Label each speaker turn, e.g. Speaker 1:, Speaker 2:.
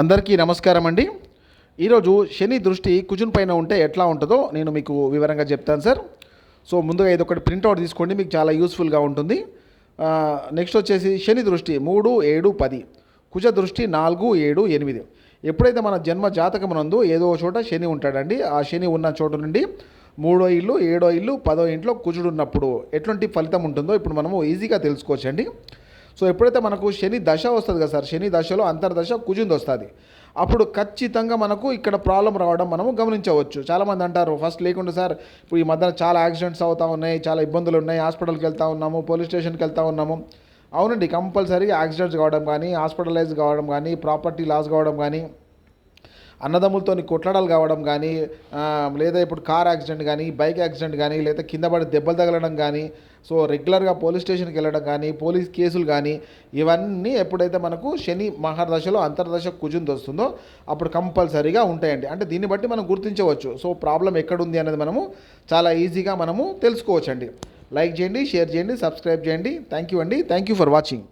Speaker 1: అందరికీ నమస్కారం అండి. ఈరోజు శని దృష్టి కుజున్ పైన ఉంటే ఎట్లా ఉంటుందో నేను మీకు వివరంగా చెప్తాను సార్. సో ముందుగా ఇది ఒకటి ప్రింట్అవుట్ తీసుకోండి మీకు చాలా యూస్ఫుల్గా ఉంటుంది. నెక్స్ట్ వచ్చేసి శని దృష్టి మూడు ఏడు పది. కుజ దృష్టి నాలుగు ఏడు ఎనిమిది. ఎప్పుడైతే మన జన్మ జాతకం నందు ఏదో చోట శని ఉంటాడండి ఆ శని ఉన్న చోటు నుండి మూడో ఇల్లు ఏడో ఇల్లు పదో ఇంట్లో కుజుడు ఉన్నప్పుడు ఎటువంటి ఫలితం ఉంటుందో ఇప్పుడు మనము ఈజీగా తెలుసుకోవచ్చండి. సో ఎప్పుడైతే మనకు శని దశ వస్తుంది కదా సార్ శని దశలో అంతర్దశ కుజుంది వస్తుంది. అప్పుడు ఖచ్చితంగా మనకు ఇక్కడ ప్రాబ్లం రావడం మనము గమనించవచ్చు. చాలామంది అంటారు ఫస్ట్ లేకుండా సార్ ఇప్పుడు ఈ మధ్యన చాలా యాక్సిడెంట్స్ అవుతూ ఉన్నాయి చాలా ఇబ్బందులు ఉన్నాయి హాస్పిటల్కి వెళ్తూ ఉన్నాము పోలీస్ స్టేషన్కి వెళ్తూ ఉన్నాము. అవునండి కంపల్సరీ యాక్సిడెంట్స్ కావడం కానీ హాస్పిటలైజ్ కావడం కానీ ప్రాపర్టీ లాస్ కావడం కానీ అన్నదమ్ములతో కొట్లాడాలు కావడం కానీ లేదా ఇప్పుడు కార్ యాక్సిడెంట్ కానీ బైక్ యాక్సిడెంట్ కానీ లేదా కింద పడి దెబ్బలు తగలడం కానీ సో రెగ్యులర్గా పోలీస్ స్టేషన్కి వెళ్ళడం కానీ పోలీస్ కేసులు కానీ ఇవన్నీ ఎప్పుడైతే మనకు శని మహర్దశలో అంతర్దశ కుజుంది వస్తుందో అప్పుడు కంపల్సరీగా ఉంటాయండి. అంటే దీన్ని బట్టి మనం గుర్తించవచ్చు. సో ప్రాబ్లం ఎక్కడుంది అనేది మనము చాలా ఈజీగా మనము తెలుసుకోవచ్చండి. లైక్ చేయండి షేర్ చేయండి సబ్స్క్రైబ్ చేయండి. థ్యాంక్ యూ అండి. Thank you for watching.